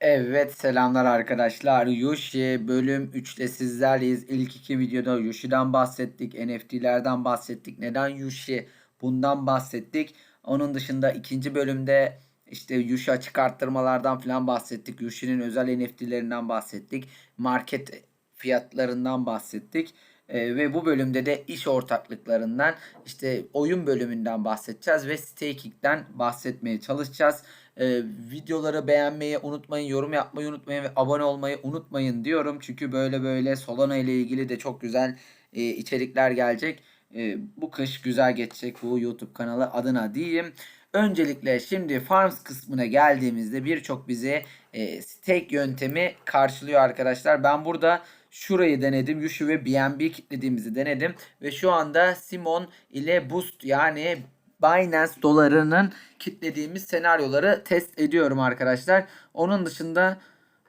Evet selamlar arkadaşlar. Yoshi bölüm 3'te sizlerleyiz. İlk iki videoda Yoshi'den bahsettik. NFT'lerden bahsettik. Neden Yoshi? Bundan bahsettik. Onun dışında ikinci bölümde işte Yoshi açık arttırmalardan falan bahsettik. Yoshi'nin özel NFT'lerinden bahsettik. Market fiyatlarından bahsettik. Ee, ve bu bölümde de iş ortaklıklarından işte oyun bölümünden bahsedeceğiz ve staking'den bahsetmeye çalışacağız. Ee, videoları beğenmeyi unutmayın, yorum yapmayı unutmayın ve abone olmayı unutmayın diyorum. Çünkü böyle böyle Solana ile ilgili de çok güzel e, içerikler gelecek. E, bu kış güzel geçecek bu YouTube kanalı adına diyeyim. Öncelikle şimdi Farms kısmına geldiğimizde birçok bizi e, stake yöntemi karşılıyor arkadaşlar. Ben burada şurayı denedim. Yushu ve BNB kitlediğimizi denedim. Ve şu anda Simon ile Boost yani Binance dolarının kitlediğimiz senaryoları test ediyorum arkadaşlar. Onun dışında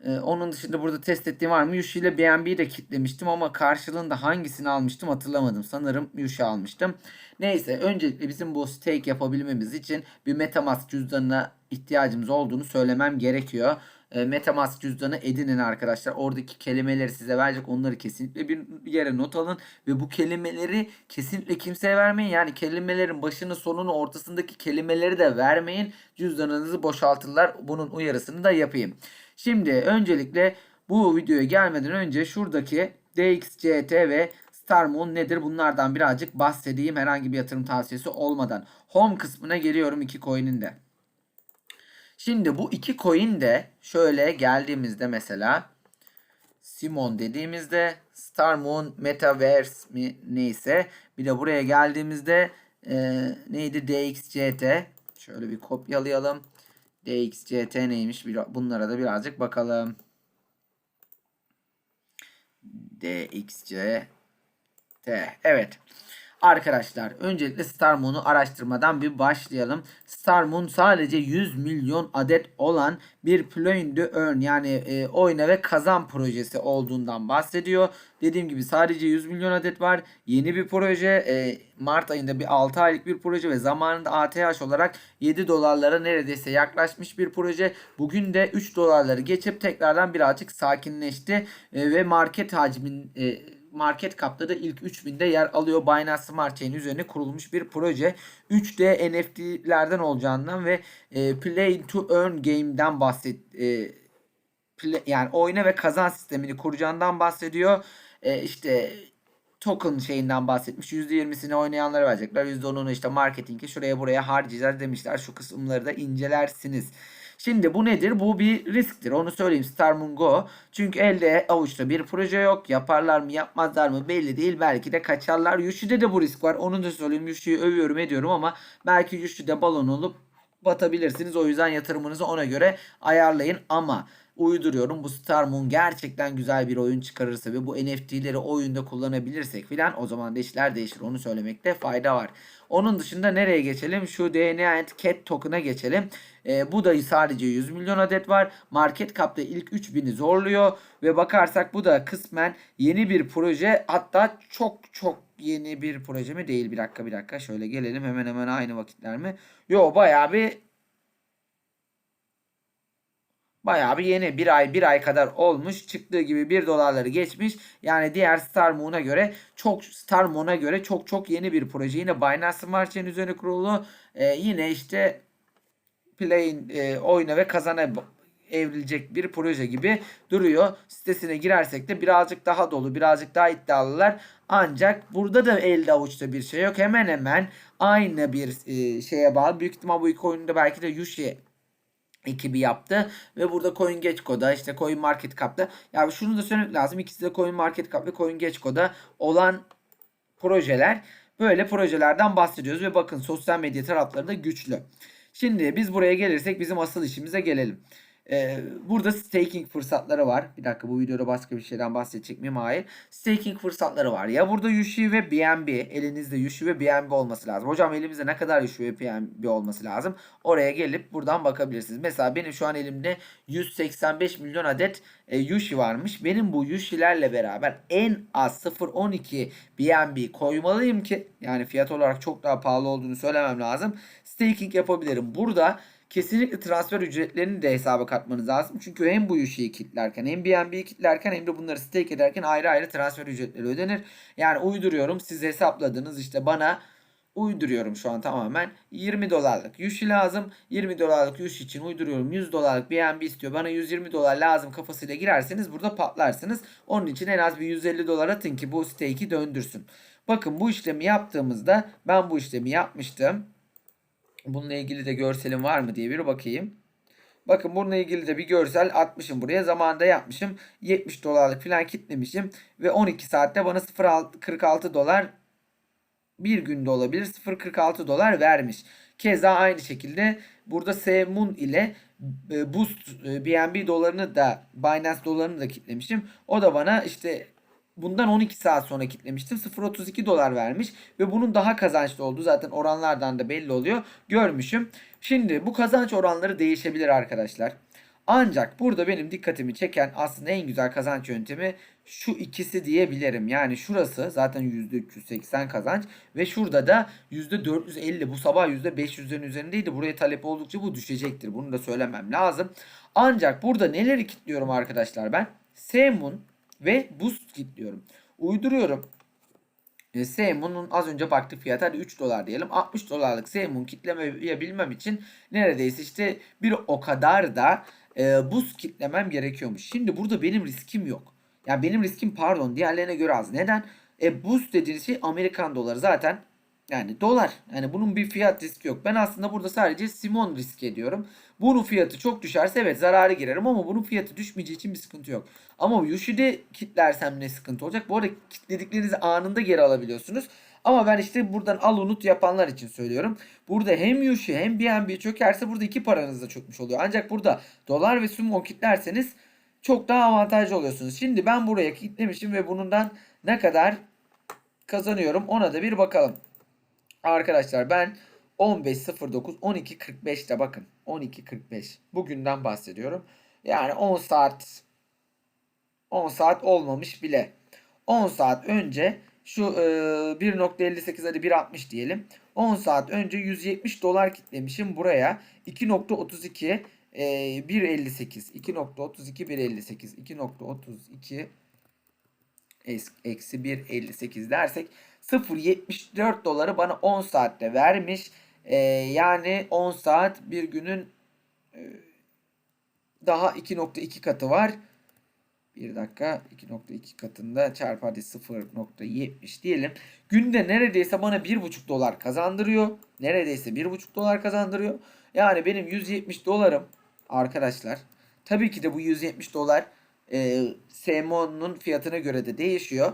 e, onun dışında burada test ettiğim var mı? Yushi ile BNB'yi de kitlemiştim ama karşılığında hangisini almıştım hatırlamadım. Sanırım Yushi almıştım. Neyse öncelikle bizim bu stake yapabilmemiz için bir Metamask cüzdanına ihtiyacımız olduğunu söylemem gerekiyor. E, Metamask cüzdanı edinin arkadaşlar. Oradaki kelimeleri size verecek. Onları kesinlikle bir yere not alın. Ve bu kelimeleri kesinlikle kimseye vermeyin. Yani kelimelerin başını sonunu ortasındaki kelimeleri de vermeyin. Cüzdanınızı boşaltırlar. Bunun uyarısını da yapayım. Şimdi öncelikle bu videoya gelmeden önce şuradaki DXCT ve Star Moon nedir? Bunlardan birazcık bahsedeyim herhangi bir yatırım tavsiyesi olmadan. Home kısmına geliyorum iki coin'in de. Şimdi bu iki coin de şöyle geldiğimizde mesela Simon dediğimizde Star Moon Metaverse mi neyse bir de buraya geldiğimizde e, neydi DXCT şöyle bir kopyalayalım. DXCT neymiş bunlara da birazcık bakalım. DXCT evet. Arkadaşlar öncelikle Star Moon'u araştırmadan bir başlayalım. Star Moon sadece 100 milyon adet olan bir play to earn yani e, oyna ve kazan projesi olduğundan bahsediyor. Dediğim gibi sadece 100 milyon adet var. Yeni bir proje. E, Mart ayında bir 6 aylık bir proje ve zamanında ATH olarak 7 dolarlara neredeyse yaklaşmış bir proje. Bugün de 3 dolarları geçip tekrardan birazcık sakinleşti e, ve market hacmin e, market cap'ta da ilk 3000'de yer alıyor. Binance Smart Chain üzerine kurulmuş bir proje. 3D NFT'lerden olacağından ve e, Play to Earn Game'den bahset e, play, yani oyna ve kazan sistemini kuracağından bahsediyor. E, işte token şeyinden bahsetmiş. %20'sini oynayanlara verecekler. %10'unu işte marketingi şuraya buraya harcayacağız demişler. Şu kısımları da incelersiniz. Şimdi bu nedir? Bu bir risktir. Onu söyleyeyim Star Moon Go. Çünkü elde avuçta bir proje yok. Yaparlar mı yapmazlar mı belli değil. Belki de kaçarlar. Yushi'de de bu risk var. Onu da söyleyeyim. Yushi'yi övüyorum ediyorum ama belki Yushi'de balon olup batabilirsiniz. O yüzden yatırımınızı ona göre ayarlayın. Ama uyduruyorum. Bu Star Moon gerçekten güzel bir oyun çıkarırsa ve bu NFT'leri oyunda kullanabilirsek filan o zaman da işler değişir. Onu söylemekte fayda var. Onun dışında nereye geçelim? Şu DNA Cat token'a geçelim. E, bu da sadece 100 milyon adet var. Market cap'ta ilk 3000'i zorluyor ve bakarsak bu da kısmen yeni bir proje. Hatta çok çok yeni bir proje mi? Değil. Bir dakika bir dakika. Şöyle gelelim hemen hemen aynı vakitler mi? Yo bayağı bir Bayağı bir yeni bir ay bir ay kadar olmuş. Çıktığı gibi 1 dolarları geçmiş. Yani diğer Star Moon'a göre çok Star Moon'a göre çok çok yeni bir proje. Yine Binance Smart Chain üzerine kurulu. Ee, yine işte Play'in e, oyna ve kazana evrilecek bir proje gibi duruyor. Sitesine girersek de birazcık daha dolu, birazcık daha iddialılar. Ancak burada da elde avuçta bir şey yok. Hemen hemen aynı bir e, şeye bağlı. Büyük ihtimal bu iki oyunda belki de Yushi ekibi yaptı ve burada CoinGecko'da işte Coin Market Cap'ta ya şunu da söylemek lazım ikisi de Coin Market Cap ve CoinGecko'da olan projeler böyle projelerden bahsediyoruz ve bakın sosyal medya tarafları da güçlü. Şimdi biz buraya gelirsek bizim asıl işimize gelelim. Ee, burada staking fırsatları var. Bir dakika bu videoda başka bir şeyden bahsedecek miyim? Hayır. Staking fırsatları var. Ya burada Yushi ve BNB. Elinizde Yushi ve BNB olması lazım. Hocam elimizde ne kadar Yushi ve BNB olması lazım? Oraya gelip buradan bakabilirsiniz. Mesela benim şu an elimde 185 milyon adet e, Yushi varmış. Benim bu Yushi'lerle beraber en az 0.12 BNB koymalıyım ki yani fiyat olarak çok daha pahalı olduğunu söylemem lazım. Staking yapabilirim. Burada kesinlikle transfer ücretlerini de hesaba katmanız lazım. Çünkü hem bu Yushi'yi kitlerken hem BNB'yi kitlerken hem de bunları stake ederken ayrı ayrı transfer ücretleri ödenir. Yani uyduruyorum siz hesapladınız işte bana uyduruyorum şu an tamamen. 20 dolarlık Yushi lazım. 20 dolarlık Yushi için uyduruyorum. 100 dolarlık BNB istiyor. Bana 120 dolar lazım kafasıyla girerseniz burada patlarsınız. Onun için en az bir 150 dolar atın ki bu stake'i döndürsün. Bakın bu işlemi yaptığımızda ben bu işlemi yapmıştım bununla ilgili de görselim var mı diye bir bakayım Bakın bununla ilgili de bir görsel atmışım buraya. Zamanında yapmışım. 70 dolarlık falan kitlemişim. Ve 12 saatte bana 0.46 dolar bir günde olabilir 0.46 dolar vermiş. Keza aynı şekilde burada Semun ile e, Boost e, BNB dolarını da Binance dolarını da kitlemişim. O da bana işte bundan 12 saat sonra kitlemiştim. 0.32 dolar vermiş ve bunun daha kazançlı olduğu zaten oranlardan da belli oluyor. Görmüşüm. Şimdi bu kazanç oranları değişebilir arkadaşlar. Ancak burada benim dikkatimi çeken aslında en güzel kazanç yöntemi şu ikisi diyebilirim. Yani şurası zaten %380 kazanç ve şurada da %450 bu sabah %500'lerin üzerindeydi. Buraya talep oldukça bu düşecektir. Bunu da söylemem lazım. Ancak burada neleri kilitliyorum arkadaşlar ben? Semun ve Boost kilitliyorum. Uyduruyorum. E, Seymour'un az önce baktık fiyatı hadi 3 dolar diyelim. 60 dolarlık Seymour kitlemeyebilmem için neredeyse işte bir o kadar da e, buz kitlemem gerekiyormuş. Şimdi burada benim riskim yok. Yani benim riskim pardon diğerlerine göre az. Neden? E boost dediğiniz şey Amerikan doları zaten yani dolar. Yani bunun bir fiyat riski yok. Ben aslında burada sadece Simon risk ediyorum. Bunun fiyatı çok düşerse evet zararı girerim ama bunun fiyatı düşmeyeceği için bir sıkıntı yok. Ama Yoshi'de kitlersem ne sıkıntı olacak? Bu arada kitlediklerinizi anında geri alabiliyorsunuz. Ama ben işte buradan al unut yapanlar için söylüyorum. Burada hem Yoshi hem BNB çökerse burada iki paranız da çökmüş oluyor. Ancak burada dolar ve Sumo kitlerseniz çok daha avantajlı oluyorsunuz. Şimdi ben buraya kitlemişim ve bundan ne kadar kazanıyorum ona da bir bakalım. Arkadaşlar ben 15.09 12.45'te bakın 12.45 bugünden bahsediyorum. Yani 10 saat 10 saat olmamış bile. 10 saat önce şu e, 1.58 hadi 1.60 diyelim. 10 saat önce 170 dolar kitlemişim buraya. 2.32 e, 1.58 2.32 1.58 2.32 eksi 1.58 dersek 0.74 doları bana 10 saatte vermiş. E, yani 10 saat bir günün e, daha 2.2 katı var. Bir dakika 2.2 katında çarpı hadi 0.70 diyelim. Günde neredeyse bana 1.5 dolar kazandırıyor. Neredeyse 1.5 dolar kazandırıyor. Yani benim 170 dolarım arkadaşlar. Tabii ki de bu 170 dolar e, SMO'nun fiyatına göre de değişiyor.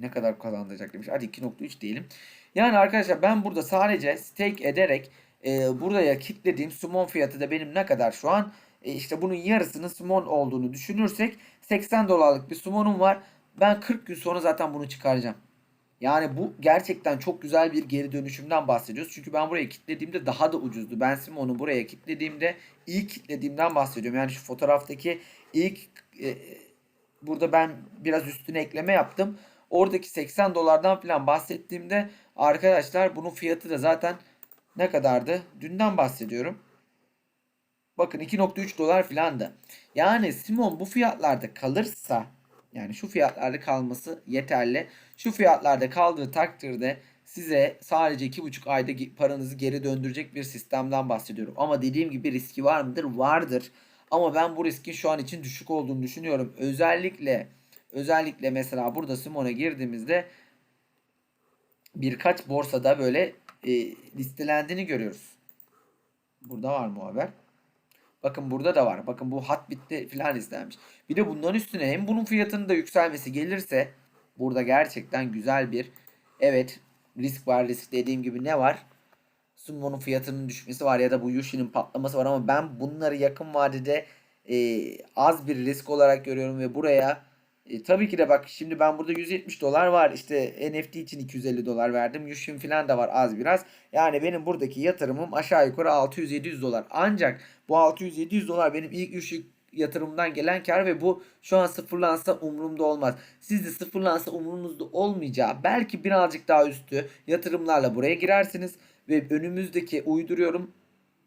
Ne kadar kazandıracak demiş. Hadi 2.3 diyelim. Yani arkadaşlar ben burada sadece stake ederek e, buraya kitlediğim summon fiyatı da benim ne kadar şu an? E, işte bunun yarısının summon olduğunu düşünürsek 80 dolarlık bir summonum var. Ben 40 gün sonra zaten bunu çıkaracağım. Yani bu gerçekten çok güzel bir geri dönüşümden bahsediyoruz. Çünkü ben buraya kitlediğimde daha da ucuzdu. Ben Simon'u buraya kitlediğimde ilk kitlediğimden bahsediyorum. Yani şu fotoğraftaki ilk e, burada ben biraz üstüne ekleme yaptım. Oradaki 80 dolardan falan bahsettiğimde arkadaşlar bunun fiyatı da zaten ne kadardı? Dünden bahsediyorum. Bakın 2.3 dolar falan da. Yani Simon bu fiyatlarda kalırsa yani şu fiyatlarda kalması yeterli. Şu fiyatlarda kaldığı takdirde size sadece 2,5 ayda paranızı geri döndürecek bir sistemden bahsediyorum. Ama dediğim gibi riski var mıdır? Vardır. Ama ben bu riskin şu an için düşük olduğunu düşünüyorum. Özellikle özellikle mesela burada Simon'a girdiğimizde birkaç borsada böyle e, listelendiğini görüyoruz. Burada var mı haber? Bakın burada da var. Bakın bu hat bitti filan istenmiş. Bir de bunların üstüne hem bunun fiyatının da yükselmesi gelirse burada gerçekten güzel bir evet risk var. Risk dediğim gibi ne var? Sumo'nun fiyatının düşmesi var ya da bu Yoshi'nin patlaması var ama ben bunları yakın vadede e, az bir risk olarak görüyorum ve buraya e, tabii ki de bak şimdi ben burada 170 dolar var. İşte NFT için 250 dolar verdim. Yushin falan da var az biraz. Yani benim buradaki yatırımım aşağı yukarı 600-700 dolar. Ancak bu 600-700 dolar benim ilk Yushin yatırımdan gelen kar ve bu şu an sıfırlansa umurumda olmaz. Siz de sıfırlansa umurunuzda olmayacağı belki birazcık daha üstü yatırımlarla buraya girersiniz ve önümüzdeki uyduruyorum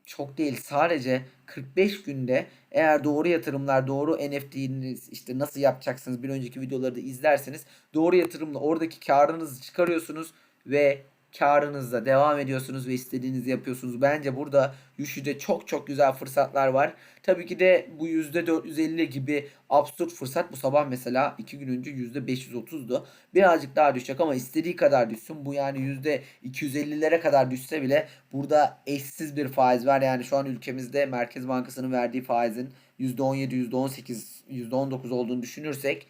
çok değil. Sadece 45 günde eğer doğru yatırımlar, doğru NFT'niz işte nasıl yapacaksınız bir önceki videoları da izlerseniz doğru yatırımla oradaki karınızı çıkarıyorsunuz ve karınızla devam ediyorsunuz ve istediğinizi yapıyorsunuz. Bence burada Yushi'de çok çok güzel fırsatlar var. Tabii ki de bu %450 gibi absürt fırsat bu sabah mesela 2 gün önce %530'du. Birazcık daha düşecek ama istediği kadar düşsün. Bu yani %250'lere kadar düşse bile burada eşsiz bir faiz var. Yani şu an ülkemizde Merkez Bankası'nın verdiği faizin %17, %18, %19 olduğunu düşünürsek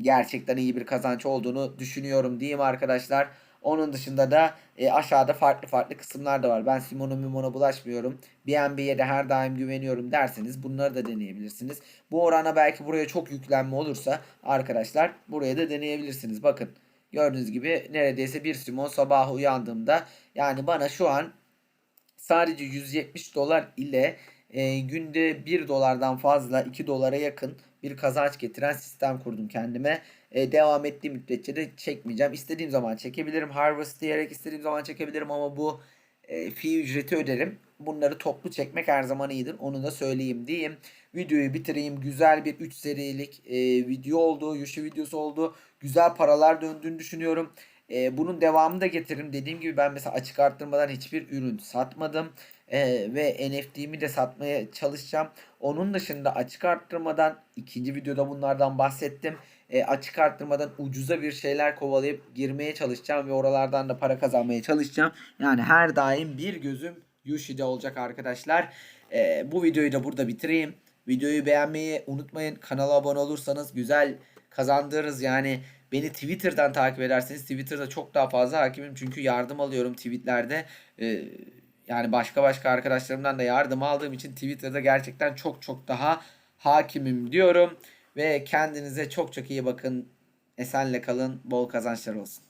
gerçekten iyi bir kazanç olduğunu düşünüyorum diyeyim arkadaşlar. Onun dışında da e, aşağıda farklı farklı kısımlar da var. Ben Simon'a Mimon'a bulaşmıyorum. BNB'ye de her daim güveniyorum derseniz bunları da deneyebilirsiniz. Bu orana belki buraya çok yüklenme olursa arkadaşlar buraya da deneyebilirsiniz. Bakın gördüğünüz gibi neredeyse bir Simon sabah uyandığımda yani bana şu an sadece 170 dolar ile e, günde 1 dolardan fazla 2 dolara yakın bir kazanç getiren sistem kurdum kendime. E, devam ettiğim müddetçe de çekmeyeceğim. İstediğim zaman çekebilirim. Harvest diyerek istediğim zaman çekebilirim ama bu e, fee ücreti öderim. Bunları toplu çekmek her zaman iyidir. Onu da söyleyeyim diyeyim. Videoyu bitireyim. Güzel bir 3 serilik e, video oldu. Yoshi videosu oldu. Güzel paralar döndüğünü düşünüyorum. E, bunun devamını da getiririm. Dediğim gibi ben mesela açık arttırmadan hiçbir ürün satmadım. E, ve NFT'mi de satmaya çalışacağım. Onun dışında açık arttırmadan ikinci videoda bunlardan bahsettim. E, açık arttırmadan ucuza bir şeyler kovalayıp girmeye çalışacağım ve oralardan da para kazanmaya çalışacağım. Yani her daim bir gözüm Yoshi'de olacak arkadaşlar. E, bu videoyu da burada bitireyim. Videoyu beğenmeyi unutmayın. Kanala abone olursanız güzel kazandırırız. Yani beni Twitter'dan takip ederseniz Twitter'da çok daha fazla hakimim. Çünkü yardım alıyorum tweetlerde. E, yani başka başka arkadaşlarımdan da yardım aldığım için Twitter'da gerçekten çok çok daha hakimim diyorum. Ve kendinize çok çok iyi bakın. Esenle kalın. Bol kazançlar olsun.